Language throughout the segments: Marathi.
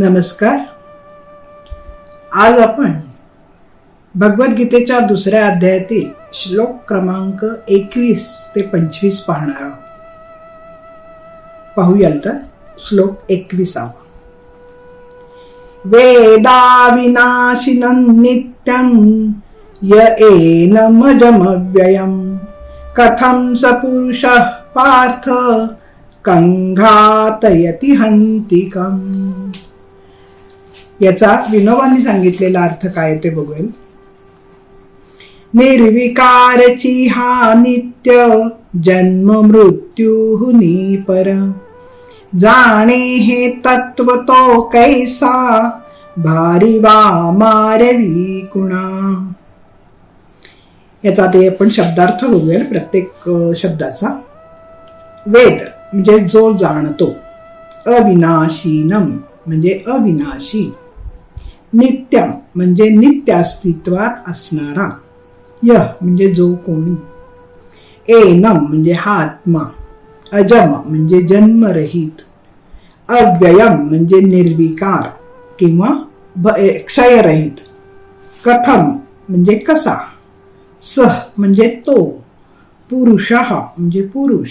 नमस्कार. आज आपण भगवद्गीतेच्या दुसऱ्या अध्यायातील श्लोक क्रमांक एकवीस ते पंचवीस पाहणार आहोत. पाहूयाल तर श्लोक एकविसावा. वेदा विनाशिनं नित्यं य एनमजमव्ययम् कथं सपुरुषः पार्थ कंघातयति हन्तिकम्. याचा विनोबांनी सांगितलेला अर्थ काय ते बघूया. निर्विकारची हा नित्य जन्म मृत्यू पर. जाणे हे तत्व तो कैसा? भारी वा मारवी कुणा? याचा ते आपण शब्दार्थ बघूया प्रत्येक शब्दाचा. वेद म्हणजे जो जाणतो. अविनाशीनम म्हणजे अविनाशी. नित्यम म्हणजे नित्य अस्तित्वात असणारा. यह म्हणजे जो कोणी. एनम म्हणजे हा आत्मा. अजम म्हणजे जन्मरहित. अव्ययम म्हणजे निर्विकार किंवा क्षयरहित. कथम म्हणजे कसा. सह म्हणजे तो. पुरुष म्हणजे पुरुष.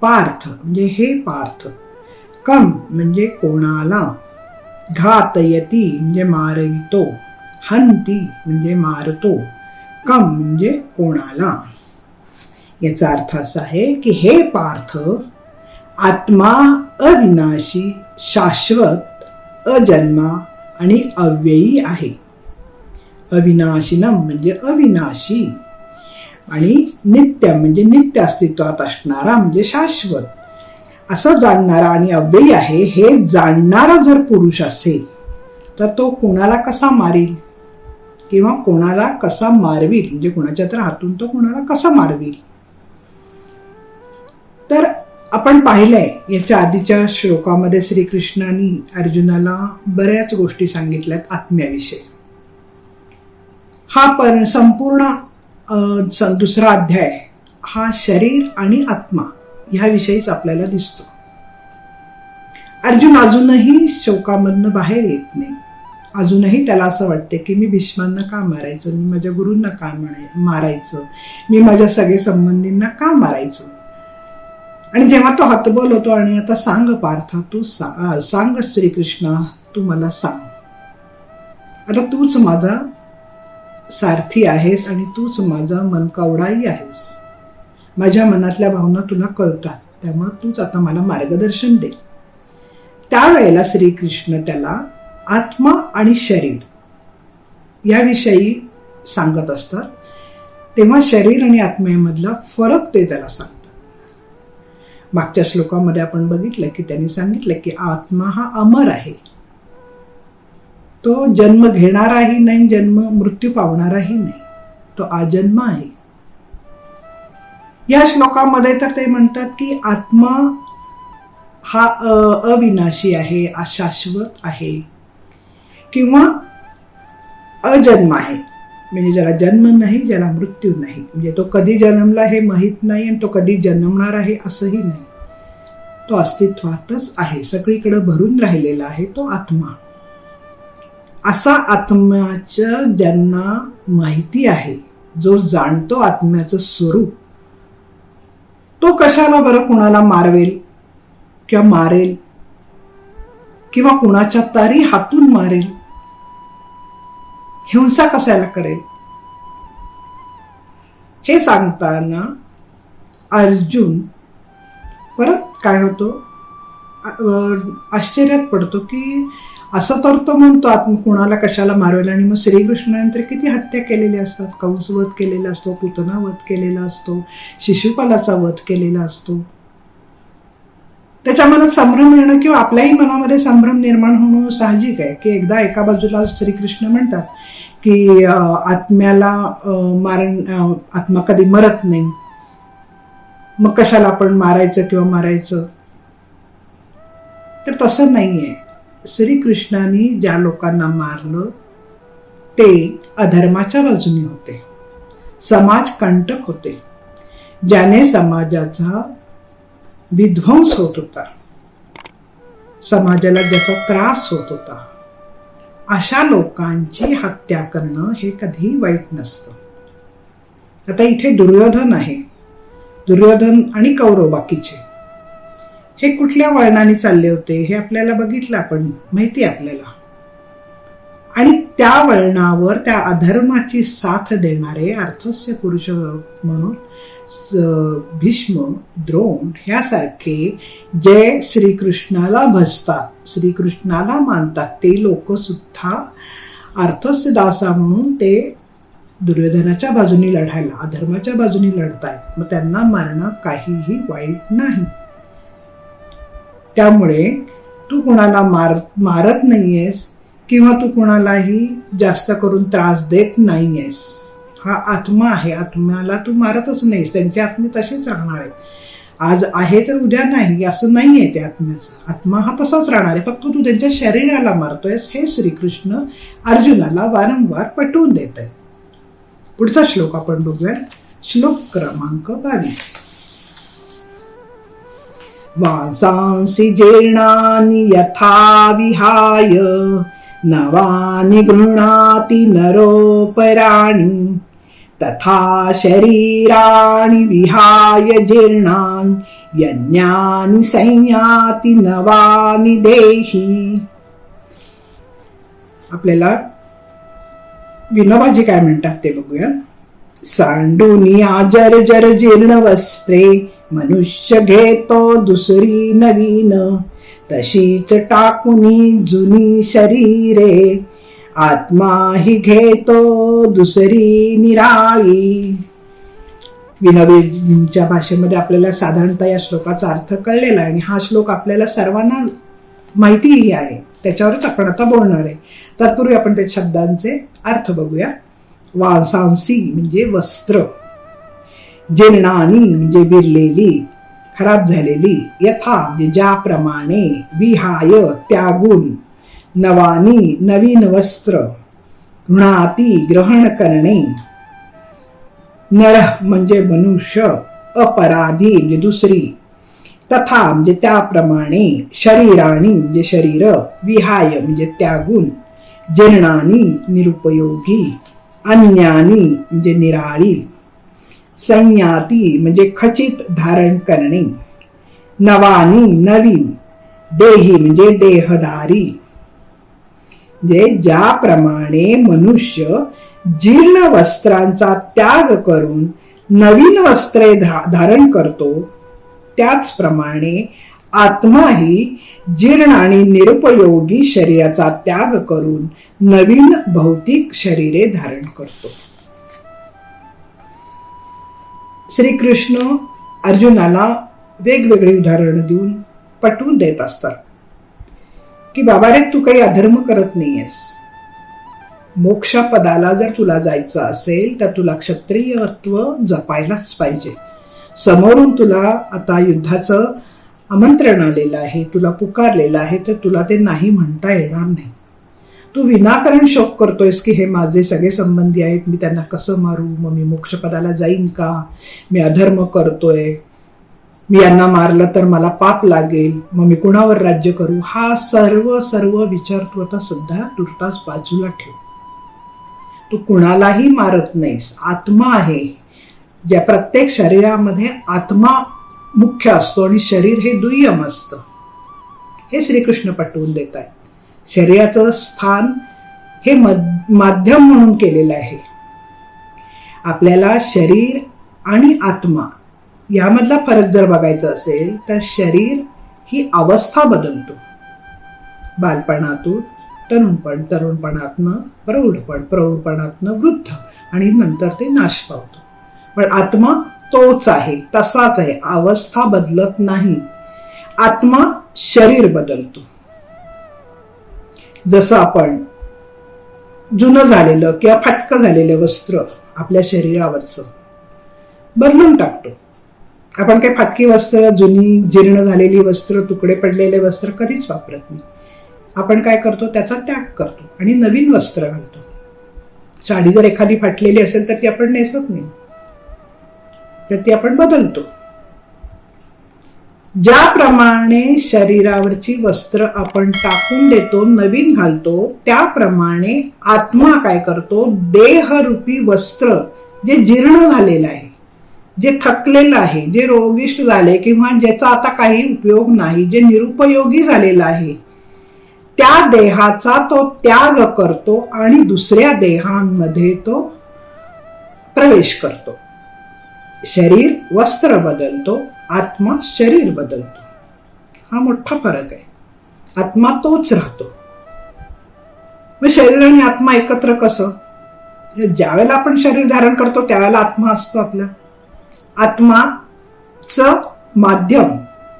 पार्थ म्हणजे हे पार्थ. कम म्हणजे कोणाला. घातयती म्हणजे मारवितो हंती म्हणजे मारतो कम म्हणजे कोणाला. याचा अर्थ असा आहे की हे पार्थ आत्मा अविनाशी शाश्वत अजन्मा आणि अव्ययी आहे. अविनाशिनम म्हणजे अविनाशी आणि नित्य म्हणजे नित्य अस्तित्वात असणारा म्हणजे शाश्वत. असं जाणणारा आणि अव्ययी आहे हे जाणणारा जर पुरुष असेल तर तो कोणाला कसा मारील? किंवा कोणाला कसा मारवील? म्हणजे कोणाच्या तर हातून तो कोणाला कसा मारवील? तर आपण पाहिलंय याच्या आधीच्या श्लोकामध्ये श्रीकृष्णाने अर्जुनाला बऱ्याच गोष्टी सांगितल्यात आत्म्याविषयी. हा पण संपूर्ण दुसरा अध्याय हा शरीर आणि आत्मा. ह्याविषयीच आपल्याला दिसतो. अर्जुन अजूनही शोकामधनं बाहेर येत नाही. अजूनही त्याला असं वाटते की मी भीष्मांना का मारायचं? मी माझ्या गुरूंना का मारायचं? मी माझ्या सगळे संबंधींना का मारायचं? आणि जेव्हा तो हतबल होतो आणि आता सांग पार्थ तू सा- सांग श्रीकृष्णा तू मला सांग. आता तूच माझा सारथी आहेस आणि तूच माझा मनकावडाही आहेस. माझ्या मनातल्या भावना तुला कळतात. त्यामुळे तूच आता मला मार्गदर्शन दे. त्यावेळेला श्रीकृष्ण त्याला आत्मा आणि शरीर याविषयी सांगत असतात. तेव्हा शरीर आणि आत्म्यामधला फरक ते त्याला सांगतात. मागच्या श्लोकामध्ये आपण बघितलं की त्यांनी सांगितलं की आत्मा हा अमर आहे. तो जन्म घेणाराही नाही जन्म मृत्यू पावणाराही नाही. तो आजन्म आहे. या श्लोकामध्ये तर ते म्हणतात की आत्मा हा अ- अविनाशी आहे अशाश्वत आहे. किंवा अजन्म आहे. म्हणजे ज्याला जन्म नाही ज्याला मृत्यू नाही. म्हणजे तो कधी जन्मला हे माहीत नाही आणि तो कधी जन्मणार आहे असंही नाही. तो अस्तित्वातच आहे. सगळीकडे भरून राहिलेला आहे तो आत्मा. असा आत्म्याचं ज्यांना माहिती आहे जो जाणतो आत्म्याचं स्वरूप तो कशाला बरं कुणाला मारवेल? किंवा मारेल? किंवा कुणाच्या तरी हातून मारेल? हिंसा कशाला करेल? हे सांगताना अर्जुन परत काय होतो? आश्चर्यात पडतो की असं तर तो म्हणतो आत्म कोणाला कशाला मारवेल? आणि मग श्रीकृष्णाने तर किती हत्या केलेल्या असतात? कंसवध केलेला असतो पुतना वध केलेला असतो शिशुपालाचा वध केलेला असतो. त्याच्या मनात संभ्रम येणं किंवा आपल्याही मनामध्ये संभ्रम निर्माण होणं साहजिक आहे की एकदा एका बाजूला श्रीकृष्ण म्हणतात की आत्म्याला मारण आत्मा कधी मरत नाही. मग कशाला आपण मारायचं किंवा मारायचं? तर तसं नाहीये. श्रीकृष्णाने ज्या लोकांना मारलं ते अधर्माच्या बाजूने होते. समाज कंटक होते. ज्याने समाजाचा विध्वंस होत होता समाजाला ज्याचा त्रास होत होता अशा लोकांची हत्या करणं हे कधी वाईट नसतं. आता इथे दुर्योधन आहे. दुर्योधन आणि कौरव बाकीचे. हे कुठल्या वळणाने चालले होते हे आपल्याला बघितलं आपण माहिती आहे आपल्याला. आणि त्या वळणावर त्या अधर्माची साथ देणारे अर्थस्य पुरुष म्हणून स- भीष्म द्रोण ह्यासारखे जे श्रीकृष्णाला भजतात श्रीकृष्णाला मानतात ते लोक सुद्धा अर्थस्य दासा म्हणून ते दुर्योधनाच्या बाजूनी लढायला अधर्माच्या बाजूनी लढतायत. मग त्यांना मारणं काहीही वाईट नाही. त्यामुळे तू कुणाला मार मारत नाहीयेस किंवा तू कुणालाही जास्त करून त्रास देत नाहीयेस. हा आत्मा आहे. आत्म्याला तू मारतच नाहीस. त्यांची आत्मे तसेच राहणार आहे. आज आहे तर उद्या नाही. असं नाही आहे त्या आत्म्याचं. आत्मा हा तसाच राहणार आहे. फक्त तू त्यांच्या शरीराला मारतोयस. हे श्रीकृष्ण अर्जुनाला वारंवार पटवून देत आहेत. पुढचा श्लोक आपण बघूया श्लोक क्रमांक बावीस. वांसांसि जीर्णानि यथा विहाय। नवानि गृह्णाति नरोपराणि। तथा शरीराणि विहाय जीर्णान्। यज्ञानि संयाति नवानि देही। आपल्याला विनोबाजी काय म्हणतात ते बघूया. सांडूनी आजर जर जीर्ण वस्त्रे मनुष्य घेतो दुसरी नवीन. तशीच टाकुनी जुनी शरीरे. आत्मा ही घेतो दुसरी निराळी. विनोबीच्या भाषेमध्ये आपल्याला साधारणतः या श्लोकाचा अर्थ कळलेला आहे आणि हा श्लोक आपल्याला सर्वांना माहितीही आहे. त्याच्यावरच आपण आता बोलणार आहे. तत्पूर्वी आपण त्या शब्दांचे अर्थ बघूया. वासांसी म्हणजे वस्त्र. जीर्णानी म्हणजे बिरलेली, खराब झालेली, यथा म्हणजे ज्याप्रमाणे विहाय त्यागून, नवानी नवीन वस्त्र, घृणाती ग्रहण करणे. नर म्हणजे मनुष्य, अपराधी म्हणजे दुसरी. तथा म्हणजे त्याप्रमाणे शरीराणी म्हणजे शरीर, विहाय म्हणजे त्यागून जीर्णानी निरुपयोगी, अन्यानी म्हणजे निराळी. संयाती म्हणजे खचित धारण करणे. नवानी नवीन. देही म्हणजे देहधारी. म्हणजे ज्याप्रमाणे मनुष्य जीर्ण वस्त्रांचा त्याग करून नवीन वस्त्रे धा- धारण करतो त्याचप्रमाणे आत्माही जीर्ण आणि निरुपयोगी शरीराचा त्याग करून नवीन भौतिक शरीरे धारण करतो. श्रीकृष्ण अर्जुनाला वेगवेगळी उदाहरणं देऊन पटवून देत असतात. की बाबा रे तू काही अधर्म करत नाहीयेस. मोक्षपदाला जर तुला जायचं असेल तर तुला क्षत्रियत्व जपायलाच पाहिजे. समोरून तुला आता युद्धाचं आमंत्रण आलेलं आहे तुला पुकारलेलं आहे तर तुला ते नाही म्हणता येणार नाही. तू विनाकारण शोक करतोयस की हे माझे सगळे संबंधी आहेत मी त्यांना कसं मारू? मग मी मोक्षपदाला जाईन का? मी अधर्म करतोय. मी यांना मारलं तर मला पाप लागेल. मग मी कुणावर राज्य करू? हा सर्व सर्व विचार तू आता सध्या तुर्तास बाजूला ठेव. तू कुणालाही मारत नाहीस. आत्मा आहे. ज्या प्रत्येक शरीरामध्ये आत्मा मुख्य असतो आणि शरीर हे दुय्यम असतं. हे श्रीकृष्ण पटवून देत आहेत शरीराचं स्थान हे माध्यम म्हणून केलेलं आहे. आपल्याला शरीर आणि आत्मा यामधला फरक जर बघायचा असेल तर शरीर ही अवस्था बदलतो. बालपणातून तरुणपण तरुणपणातनं प्रौढपण प्रौढपणातनं वृद्ध आणि नंतर ते नाश पावतो. पण आत्मा तोच आहे तसाच आहे अवस्था बदलत नाही. आत्मा शरीर बदलतो. जसं आपण जुनं झालेलं किंवा फाटकं झालेलं वस्त्र आपल्या शरीरावरचं बदलून टाकतो. आपण काही फाटकी वस्त्र जुनी जीर्ण झालेली वस्त्र तुकडे पडलेले वस्त्र कधीच वापरत नाही. आपण काय करतो? त्याचा त्याग करतो आणि नवीन वस्त्र घालतो. साडी जर एखादी फाटलेली असेल तर ती आपण नेसत नाही. तर ती आपण बदलतो. ज्याप्रमाणे शरीरावरची वस्त्र आपण टाकून देतो नवीन घालतो त्याप्रमाणे आत्मा काय करतो? देहरूपी वस्त्र जे जीर्ण झालेलं आहे जे थकलेलं आहे जे रोगिष्ट झाले किंवा ज्याचा आता काही उपयोग नाही जे निरुपयोगी झालेलं आहे त्या देहाचा तो त्याग करतो आणि दुसऱ्या देहांमध्ये तो प्रवेश करतो. शरीर वस्त्र बदलतो आत्मा शरीर बदलतो. हा मोठा फरक आहे. आत्मा तोच राहतो. मग शरीर आणि आत्मा एकत्र कसं? ज्यावेळेला आपण शरीर धारण करतो त्यावेळेला आत्मा असतो आपला. आत्माचं माध्यम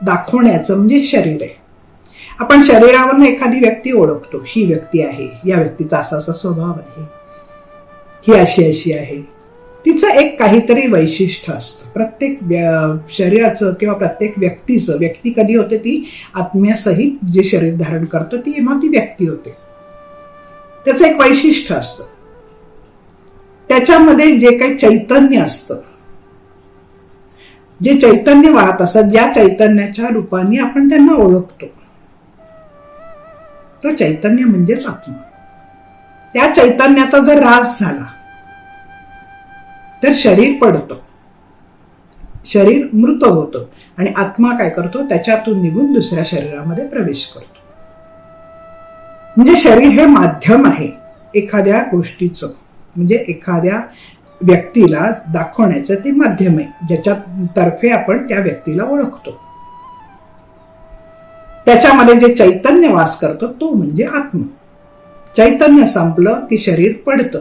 दाखवण्याचं म्हणजे शरीर आहे. आपण शरीरावरनं एखादी व्यक्ती ओळखतो. ही व्यक्ती आहे. या व्यक्तीचा असा असा स्वभाव आहे. ही अशी अशी आहे. तिचं एक काहीतरी वैशिष्ट्य असतं. प्रत्येक शरीराचं किंवा प्रत्येक व्यक्तीचं व्यक्ती कधी होते ती आत्म्यासहित जे शरीर धारण करतं ती मग ती व्यक्ती होते. त्याचं एक वैशिष्ट्य असतं. त्याच्यामध्ये जे काही चैतन्य असतं जे चैतन्य वाहत असत ज्या चैतन्याच्या रूपाने आपण त्यांना ओळखतो तो चैतन्य म्हणजेच आत्मा. त्या चैतन्याचा जर रास झाला तर शरीर पडतं. शरीर मृत होतं. आणि आत्मा काय करतो? त्याच्यातून निघून दुसऱ्या शरीरामध्ये प्रवेश करतो. म्हणजे शरीर हे माध्यम आहे. एखाद्या गोष्टीचं म्हणजे एखाद्या व्यक्तीला दाखवण्याचं ते माध्यम आहे. ज्याच्या तर्फे आपण त्या व्यक्तीला ओळखतो. त्याच्यामध्ये जे चैतन्य वास करतो तो म्हणजे आत्मा. चैतन्य संपलं की शरीर पडतं.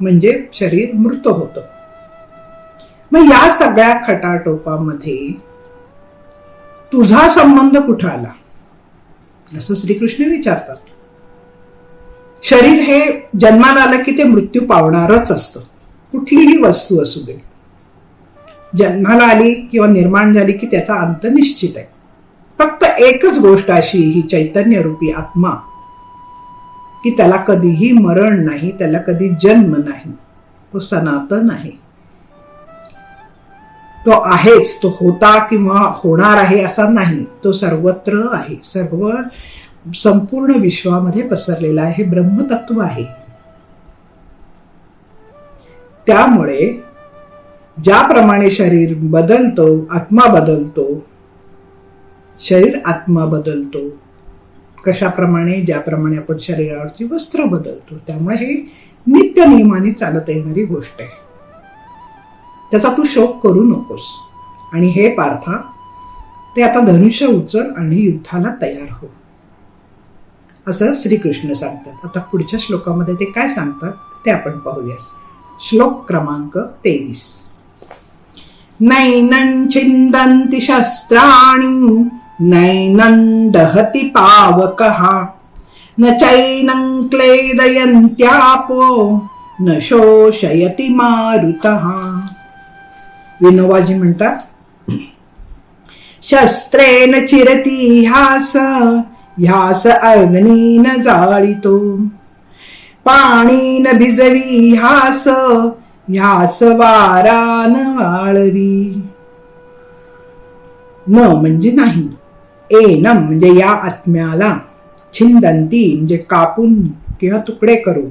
म्हणजे शरीर मृत होतं. मग या सगळ्या खटाटोपामध्ये तुझा संबंध कुठं आला? असं श्रीकृष्ण विचारतात. शरीर हे जन्माला आलं की ते मृत्यू पावणारच असतं. कुठलीही वस्तू असू दे. जन्माला आली किंवा निर्माण झाली की त्याचा अंत निश्चित आहे. फक्त एकच गोष्ट अशी ही चैतन्य रूपी आत्मा की त्याला कधीही मरण नाही त्याला कधी जन्म नाही तो सनातन आहे. तो आहेच तो होता किंवा होणार आहे असा नाही. तो सर्वत्र आहे. सर्व संपूर्ण विश्वामध्ये पसरलेला आहे. हे ब्रह्मतत्व आहे. त्यामुळे ज्याप्रमाणे शरीर बदलतो आत्मा बदलतो शरीर आत्मा बदलतो कशाप्रमाणे ज्याप्रमाणे आपण शरीरावरची वस्त्र बदलतो त्यामुळे हे नित्य नियमाने चालत येणारी गोष्ट आहे. त्याचा तू शोक करू नकोस. आणि हे पार्था ते आता धनुष्य उचल आणि युद्धाला तयार हो. असं श्रीकृष्ण सांगतात. आता पुढच्या श्लोकामध्ये ते काय सांगतात ते आपण पाहूया. श्लोक क्रमांक तेवीस. नैनं छिन्दन्ति शस्त्राणि नैनं दहति पावकः। न चैनं क्लेदयन्त्यापो न शोषयति मारुतः। विनोबाजी म्हणतात. शस्त्रेन चिरती ह्यास ह्यास अग्नीन जाळितो. पाणीन भिजवी ह्यास ह्यास वारान वाळवी. न म्हणजे नाही एनम म्हणजे या आत्म्याला छिंदंती म्हणजे कापून किंवा तुकडे करून.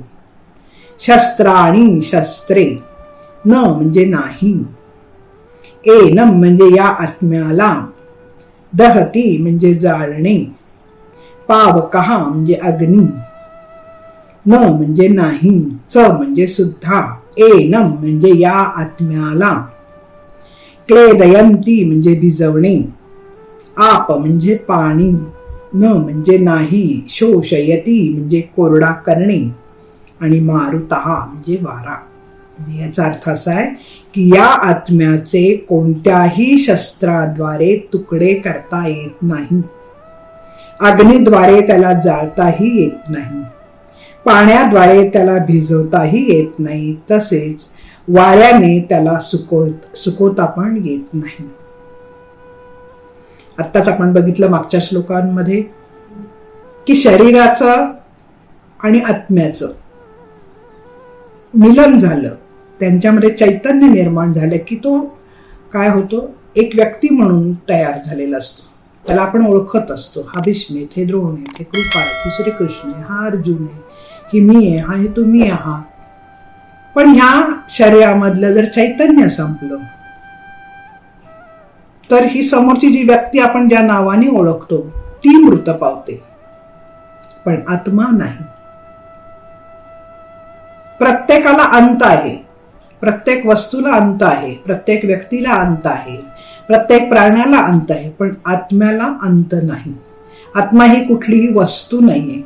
शस्त्राणी शस्त्रे न म्हणजे नाही. एनम म्हणजे या आत्म्याला. दहती म्हणजे जाळणे. पावकहा म्हणजे अग्नी. न म्हणजे नाही च म्हणजे सुद्धा एनम म्हणजे या आत्म्याला. क्लेदयंती म्हणजे भिजवणे. आप म्हणजे पाणी. न म्हणजे नाही शोषयती म्हणजे कोरडा करणे. आणि मारुतहा म्हणजे वारा. याचा अर्थ असा आहे की या आत्म्याचे कोणत्याही शस्त्राद्वारे तुकडे करता येत नाही. अग्नीद्वारे त्याला जाळताही येत नाही. पाण्याद्वारे त्याला भिजवताही येत नाही. तसेच वाऱ्याने त्याला सुकवत सुकवता पण येत नाही. आत्ताच आपण बघितलं मागच्या श्लोकांमध्ये की शरीराचं आणि आत्म्याचं मिलन झालं. त्यांच्यामध्ये चैतन्य निर्माण झालं की तो काय होतो? एक व्यक्ती म्हणून तयार झालेला असतो. त्याला आपण ओळखत असतो. हा भीष्मित हे द्रोण आहेत हे कृपा आहेत हे श्रीकृष्ण आहे हा अर्जुन आहे ही मी आहे हा हे तुम्ही आहात. पण ह्या शरीरामधलं जर चैतन्य संपलं तर ही समोरची जी व्यक्ती आपण ज्या नावाने ओळखतो ती मृत पावते. पण आत्मा नाही. प्रत्येकाला अंत आहे. प्रत्येक वस्तूला अंत आहे प्रत्येक व्यक्तीला अंत आहे प्रत्येक प्राण्याला अंत आहे पण आत्म्याला अंत नाही. आत्मा ही कुठलीही वस्तू नाहीये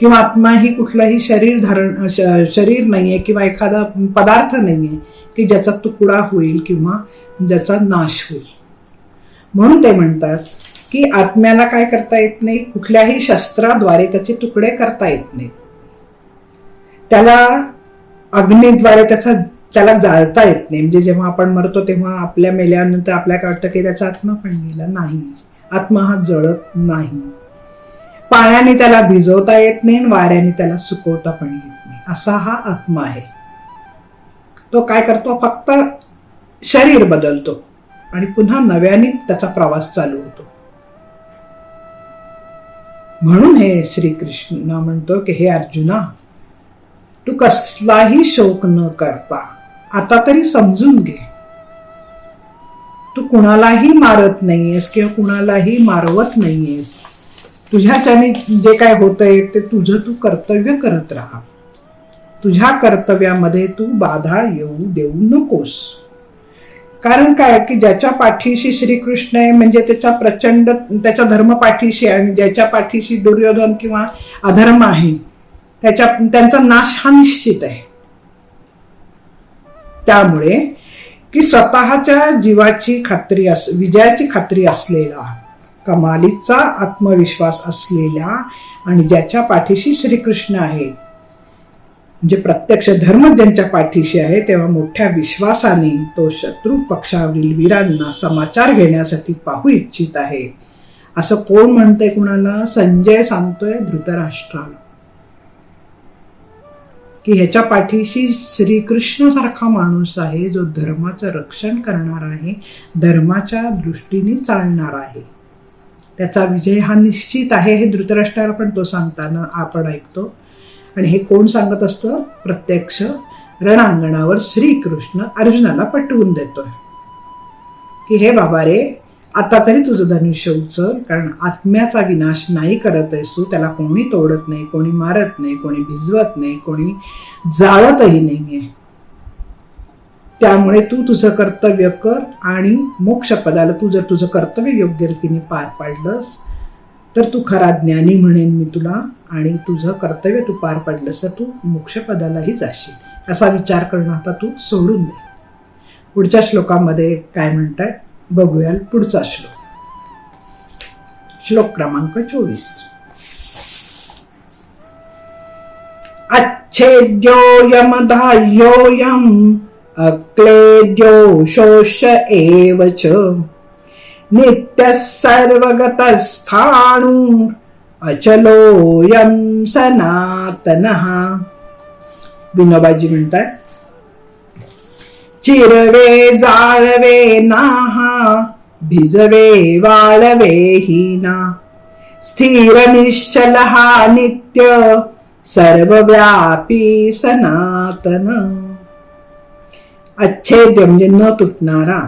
किंवा आत्मा ही कुठलंही शरीर धारण श- शरीर नाहीये किंवा एखादा पदार्थ नाहीये की ज्याचा तुकडा होईल किंवा ज्याचा नाश होईल. म्हणून ते म्हणतात की आत्म्याला काय करता येत नाही? कुठल्याही शस्त्राद्वारे त्याचे तुकडे करता येत नाही त्याला अग्नीद्वारे त्याचा त्याला जाळता येत नाही. म्हणजे जेव्हा आपण मरतो तेव्हा आपल्या मेल्यानंतर आपल्याला वाटतं की त्याचा आत्मा पण गेला नाही. आत्मा हा जळत नाही. पाण्याने त्याला भिजवता येत नाही वाऱ्याने त्याला सुकवता पण येत नाही. असा हा आत्मा आहे. तो काय करतो? फक्त शरीर बदलतो आणि पुन्हा नव्याने त्याचा प्रवास चालू होतो. म्हणून हे श्रीकृष्ण म्हणतो की हे अर्जुना तू कसलाही शोक न करता आता तरी समजून घे. तू कुणालाही मारत नाहीयेस किंवा कुणालाही मारवत नाहीयेस. तुझ्याच्याने जे काय होतंय ते तुझं तू कर्तव्य करत राहा. तुझ्या कर्तव्यामध्ये तू बाधा येऊ देऊ नकोस. कारण काय की ज्याच्या पाठीशी श्रीकृष्ण आहे म्हणजे त्याच्या प्रचंड त्याच्या धर्म पाठीशी आणि ज्याच्या पाठीशी दुर्योधन किंवा अधर्म आहे त्याच्या त्यांचा नाश हा निश्चित आहे. त्यामुळे की स्वतःच्या जीवाची खात्री अस विजयाची खात्री असलेला कमालीचा आत्मविश्वास असलेला आणि ज्याच्या पाठीशी श्रीकृष्ण आहे म्हणजे प्रत्यक्ष धर्म ज्यांच्या पाठीशी आहे तेव्हा मोठ्या विश्वासाने तो शत्रू पक्षावरील वीरांना समाचार घेण्यासाठी पाहू इच्छित आहे. असं कोण म्हणतंय कुणाला? संजय सांगतोय धृतराष्ट्राला. की ह्याच्या पाठीशी श्रीकृष्णासारखा माणूस आहे जो धर्माचं रक्षण करणार आहे धर्माच्या दृष्टीने चालणार आहे. त्याचा विजय हा निश्चित आहे हे धृतराष्ट्राला पण तो सांगताना आपण ऐकतो. आणि हे कोण सांगत असतं? प्रत्यक्ष रणांगणावर श्रीकृष्ण अर्जुनाला पटवून देतोय. की हे बाबा रे आता तरी तुझं धनुष्य उचल कारण आत्म्याचा विनाश नाही करत आहेस तू. त्याला कोणी तोडत नाही कोणी मारत नाही कोणी भिजवत नाही कोणी जाळतही नाहीये. त्यामुळे तू तुझं कर्तव्य कर आणि मोक्षपदाला तू जर तुझं कर्तव्य योग्य रीतीने पार पाडलंस तर तू खरा ज्ञानी म्हणेन मी तुला आणि तुझं कर्तव्य तू पार पाडलंस तर तू मोक्षपदालाही जाशील. असा विचार करणं आता तू सोडून दे. पुढच्या श्लोकामध्ये काय म्हणताय? बघूया पुढचा श्लोक. श्लोक क्रमांक चोवीस. अच्छेद्योयमधायोऽयम् अक्लेद्यो शोष एव च। नित्यः सर्वगतस्थाणु अचलोऽयं सनातनः। विनोबाजी म्हणतात चिरवे जाळवे नाहा भिजवे वाळवे हिना. स्थिर निश्चल हा नित्य सर्वव्यापी सनातन. अच्छेद म्हणजे न तुटणारा.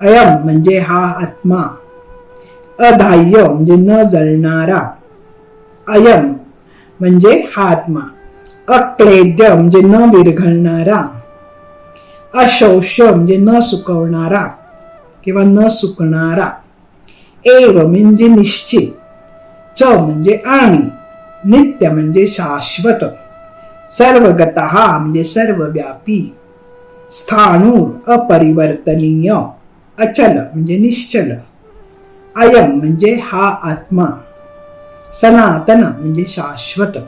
अयम म्हणजे हा आत्मा. अधाह्य म्हणजे न जळणारा. अयम म्हणजे हा आत्मा. अक्लेद्य म्हणजे न विरघळणारा. अशोष्य म्हणजे न सुकवणारा किंवा न सुकणारा एव म्हणजे निश्चित, च म्हणजे आणि, नित्य म्हणजे शाश्वत, सर्वगत म्हणजे सर्वव्यापी, स्थाणूर अपरिवर्तनीय, अचल म्हणजे निश्चल अयम म्हणजे हा आत्मा, सनातन म्हणजे शाश्वत.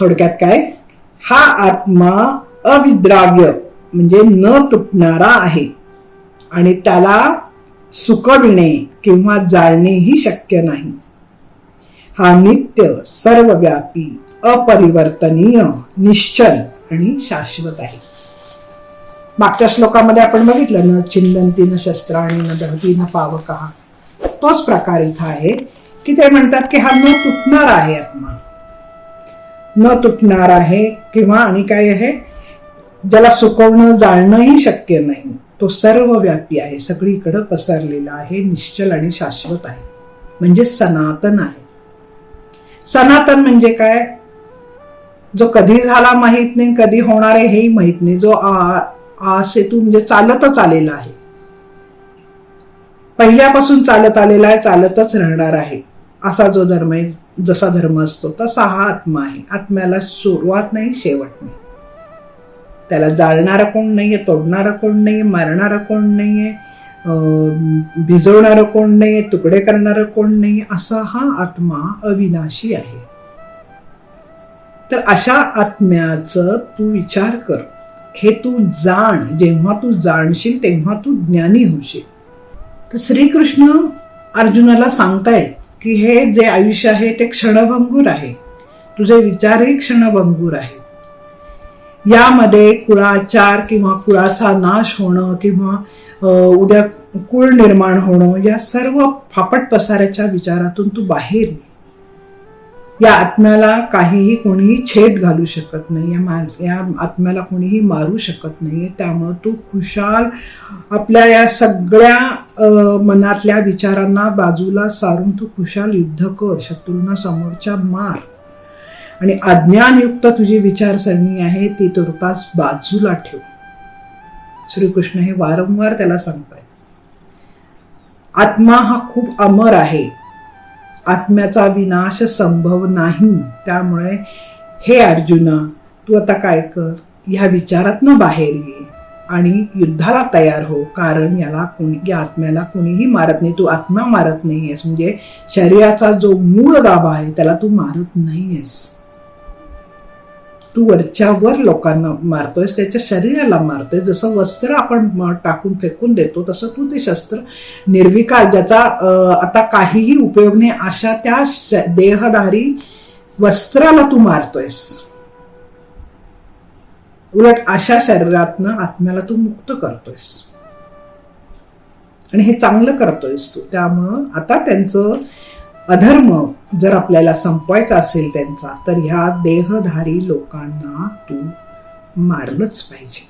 थोडक्यात काय? हा आत्मा अविद्राव्य म्हणजे न तुटणारा आहे. आणि त्याला सुकविणे किंवा जाळणेही शक्य नाही. हा नित्य सर्वव्यापी अपरिवर्तनीय निश्चल आणि शाश्वत आहे. मागच्या श्लोकामध्ये आपण बघितलं न चिंदंती न आणि न दहती न पावका. तोच प्रकार इथं आहे की ते म्हणतात की हा न तुटणार आहे आत्मा. न तुटणार आहे किंवा आणि काय आहे? ज्याला सुकवणं जाळणंही शक्य नाही. तो सर्व व्यापी आहे. सगळीकडं पसरलेला आहे निश्चल आणि शाश्वत आहे. म्हणजे सनातन आहे. सनातन म्हणजे काय? जो कधी झाला माहीत नाही कधी होणार आहे हेही माहीत नाही. जो आ- आ सेतू म्हणजे चालतच आलेला आहे. पहिल्यापासून चालत आलेला आहे चालतच राहणार आहे. असा जो धर्म आहे जसा धर्म असतो तसा हा आत्मा आहे. आत्म्याला सुरुवात नाही शेवट नाही. त्याला जाळणारा कोण नाहीये तोडणारा कोण नाहीये मारणारा कोण नाहीये अं, भिजवणारं कोण नाहीये तुकडे करणारं कोण नाही असा हा आत्मा अविनाशी आहे. तर अशा आत्म्याचं तू विचार कर. हे तू जाण जेव्हा तू जाणशील तेव्हा तू ज्ञानी होशील. तर श्रीकृष्ण अर्जुनाला सांगतायत की हे जे आयुष्य आहे ते क्षणभंगूर आहे. तुझे विचारही क्षणभंगूर आहे. यामध्ये कुळाचार किंवा कुळाचा नाश होणं किंवा उद्या कुळ निर्माण होणं या सर्व फापट पसाऱ्याच्या विचारातून तू बाहेर या. आत्म्याला काहीही कोणीही छेद घालू शकत नाही या मा- या आत्म्याला कोणीही मारू शकत नाही. त्यामुळं तू खुशाल आपल्या या सगळ्या मनातल्या विचारांना बाजूला सारून तू खुशाल युद्ध कर शत्रूंना समोरच्या मार. आणि अज्ञानयुक्त तुझी विचारसरणी आहे ती तुर्तास बाजूला ठेव. श्रीकृष्ण हे वारंवार त्याला सांगताय आत्मा हा खूप अमर आहे. आत्म्याचा विनाश संभव नाही. त्यामुळे हे अर्जुना तू आता काय कर? ह्या विचारातनं बाहेर ये आणि युद्धाला तयार हो कारण याला कोणी या आत्म्याला कोणीही मारत नाही. तू आत्मा मारत नाहीयेस. म्हणजे शरीराचा जो मूळ गाभा आहे त्याला तू मारत नाहीयेस. तू वरच्यावर लोकांना मारतोयस त्याच्या शरीराला मारतोय जसं वस्त्र आपण टाकून फेकून देतो तसं तू ते शस्त्र निर्विकार ज्याचा आता काहीही उपयोग नाही अशा त्या देहधारी वस्त्राला तू मारतोयस. उलट अशा शरीरातनं आत्म्याला तू मुक्त करतोयस. आणि हे चांगलं करतोयस तू. त्यामुळं आता त्यांचं अधर्म जर आपल्याला संपवायचा असेल त्यांचा तर ह्या देहधारी लोकांना तू मारलंच पाहिजे.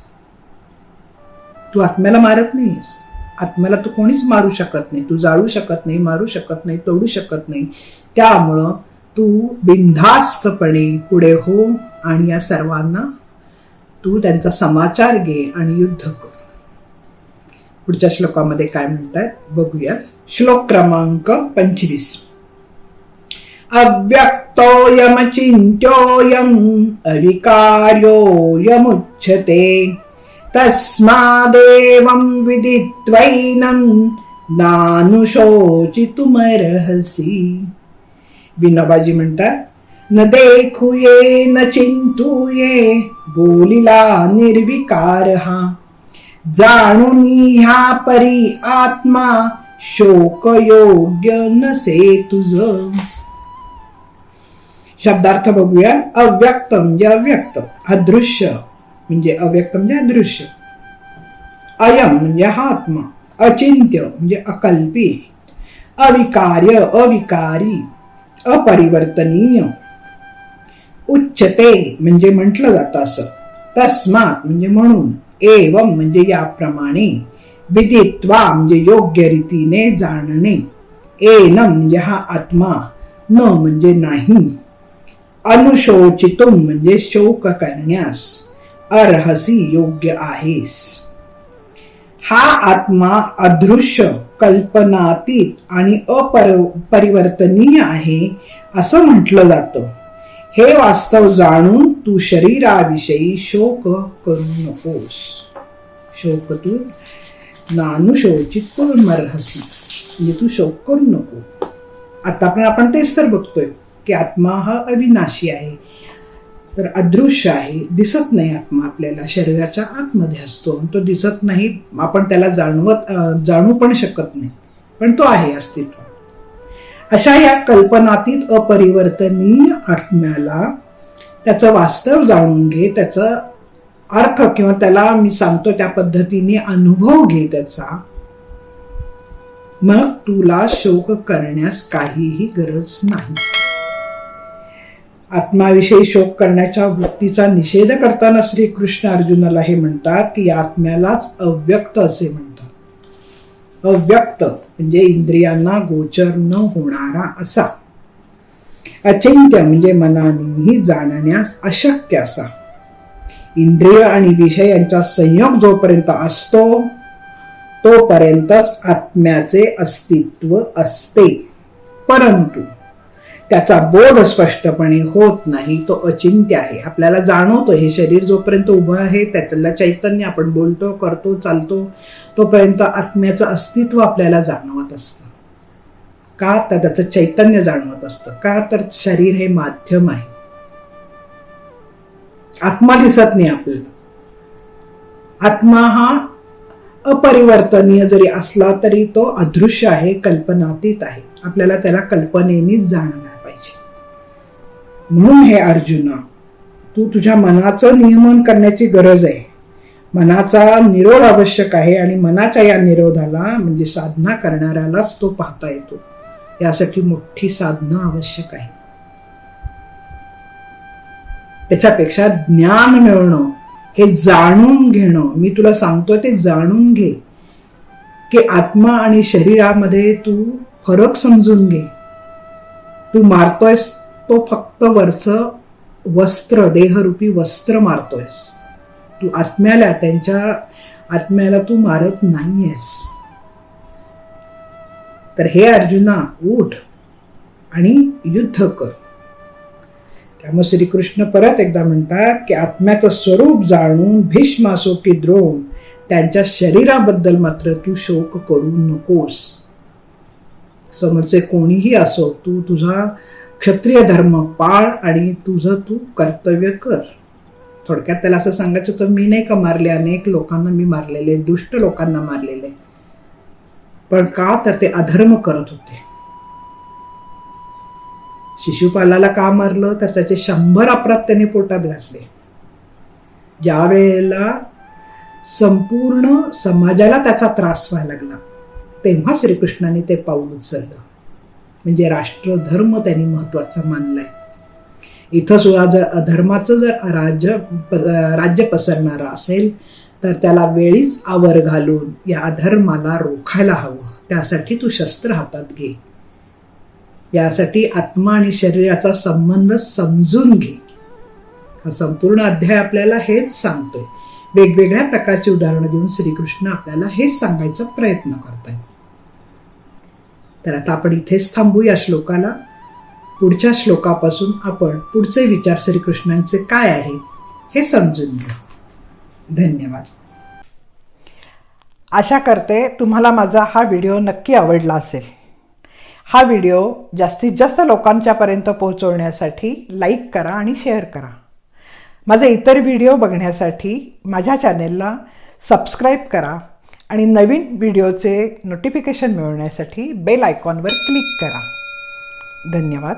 तू आत्म्याला मारत नाहीस आत्म्याला तू कोणीच मारू शकत नाही. तू जाळू शकत नाही मारू शकत नाही तोडू शकत नाही. त्यामुळं तू बिनधास्तपणे पुढे हो आणि या सर्वांना तू त्यांचा समाचार घे आणि युद्ध कर. पुढच्या श्लोकामध्ये काय म्हणतात बघूया. श्लोक क्रमांक पंचवीस. अव्यक्तोऽयमचिन्त्योऽयम् अविकार्योऽयमुच्यते तस्मादेवं विदित्वैनं नानुशोचितुमर्हसि। विनोबाजी म्हणतात न देखुये न चिंतुये बोलिला निर्विकार। हा जाणून ह्या परी आत्मा शोक योग्य नसे तुझ। शब्दार्थ बघूया. अव्यक्त म्हणजे अव्यक्त. अदृश्य म्हणजे अव्यक्त म्हणजे अदृश्य. अयम म्हणजे हा आत्मा. अचिंत्य म्हणजे अकल्पी. अविकार्य अविकारी. अपरिवर्तनीय. उच्चते म्हणजे म्हटलं जातं असं. तस्मात म्हणजे म्हणून. एवम म्हणजे याप्रमाणे. विदित्वा म्हणजे योग्य रीतीने जाणणे. एनम म्हणजे हा आत्मा. न म्हणजे नाही. अनुशोचितुम म्हणजे शोक करण्यास अर्हसी योग्य आहेस. हा आत्मा अदृश्य कल्पनातीत आणि अपर परिवर्तनीय आहे असं म्हटलं जातं. हे वास्तव जाणून तू शरीराविषयी शोक करू नकोस. शोक तू नानुशोचित करून मरहसी म्हणजे तू शोक करू नको. आता पण आपण तेच तर बघतोय. की आत्मा हा अविनाशी आहे. तर अदृश्य आहे दिसत नाही आत्मा आपल्याला शरीराच्या आतमध्ये असतो. तो दिसत नाही आपण त्याला जाणवत जाणू पण शकत नाही. पण तो आहे अस्तित्व अशा या कल्पनातीत अपरिवर्तनीय आत्म्याला त्याचं वास्तव जाणून घे त्याचं अर्थ किंवा त्याला मी सांगतो त्या पद्धतीने अनुभव घे त्याचा. मग तुला शोक करण्यास काहीही गरज नाही. आत्माविषयी शोक करण्याच्या वृत्तीचा निषेध करताना श्रीकृष्ण अर्जुनाला हे म्हणतात की आत्म्यालाच अव्यक्त असे म्हणतात. अव्यक्त म्हणजे इंद्रियांना गोचर न होणारा असा. अचिंत्य म्हणजे मनानेही जाणण्यास अशक्य असा. इंद्रिय आणि विषय यांचा संयोग जोपर्यंत असतो तोपर्यंतच आत्म्याचे अस्तित्व असते. परंतु त्याचा बोध स्पष्टपणे होत नाही तो अचिंत्य आहे. आपल्याला जाणवतो हे शरीर जोपर्यंत उभं आहे त्यातलं चैतन्य आपण बोलतो करतो चालतो तोपर्यंत आत्म्याचं अस्तित्व आपल्याला जाणवत असतं. का तर त्याचं चैतन्य जाणवत असतं. का तर शरीर हे माध्यम आहे. आत्मा दिसत नाही आपल्याला. आत्मा हा अपरिवर्तनीय जरी असला तरी तो अदृश्य आहे कल्पनातीत आहे. आपल्याला त्याला कल्पनेनीच जाणणार म्हणून हे अर्जुना तू तुझ्या मनाचं नियमन करण्याची गरज आहे. मनाचा निरोध आवश्यक आहे आणि मनाच्या या निरोधाला म्हणजे साधना करणाऱ्यालाच तो पाहता येतो. यासाठी मोठी साधना आवश्यक आहे. त्याच्यापेक्षा ज्ञान मिळवणं हे जाणून घेणं मी तुला सांगतोय ते जाणून घे. की आत्मा आणि शरीरामध्ये तू फरक समजून घे. तू मारतोयस तो फक्त वरचं वस्त्र देहरूपी वस्त्र मारतोयस. तू आत्म्याला त्यांच्या आत्म्याला तू मारत नाहीयेस. तर हे अर्जुना उठ आणि युद्ध कर. त्यामुळे श्रीकृष्ण परत एकदा म्हणतात की आत्म्याचं स्वरूप जाणून भीष्म असो की द्रोण त्यांच्या शरीराबद्दल मात्र तू शोक करू नकोस. समोरचे कोणीही असो तू तुझा क्षत्रिय धर्म पाळ आणि तुझं तू कर्तव्य कर. थोडक्यात त्याला असं सांगायचं तर मी नाही का मारले अनेक लोकांना मी मारलेले दुष्ट लोकांना मारलेले. पण का तर ते अधर्म करत होते? शिशुपालाला का मारलं? तर त्याचे शंभर अपराध त्याने पोटात घासले ज्या वेळेला संपूर्ण समाजाला त्याचा त्रास व्हायला लागला तेव्हा श्रीकृष्णाने ते पाऊल उचललं. म्हणजे राष्ट्रधर्म त्यांनी महत्त्वाचा मानलाय. इथं सुद्धा जर अधर्माचं जर राज्य राज्य पसरणारं असेल तर त्याला वेळीच आवर घालून या अधर्माला रोखायला हवं. त्यासाठी तू शस्त्र हातात घे. यासाठी आत्मा आणि शरीराचा संबंध समजून घे. हा संपूर्ण अध्याय आपल्याला हेच सांगतोय. वेगवेगळ्या प्रकारची उदाहरणं देऊन श्रीकृष्ण आपल्याला हेच सांगायचा प्रयत्न करतायत. तर आता आपण इथेच थांबू या श्लोकाला. पुढच्या श्लोकापासून आपण पुढचे विचार श्रीकृष्णांचे काय आहे हे समजून घेऊ. धन्यवाद. आशा करते तुम्हाला माझा हा व्हिडिओ नक्की आवडला असेल. हा व्हिडिओ जास्तीत जास्त लोकांच्यापर्यंत पोहोचवण्यासाठी लाईक करा आणि शेअर करा. माझे इतर व्हिडिओ बघण्यासाठी माझ्या चॅनेलला सबस्क्राईब करा. आणि नवीन व्हिडिओचे नोटिफिकेशन मिळवण्यासाठी बेल आयकॉनवर क्लिक करा. धन्यवाद.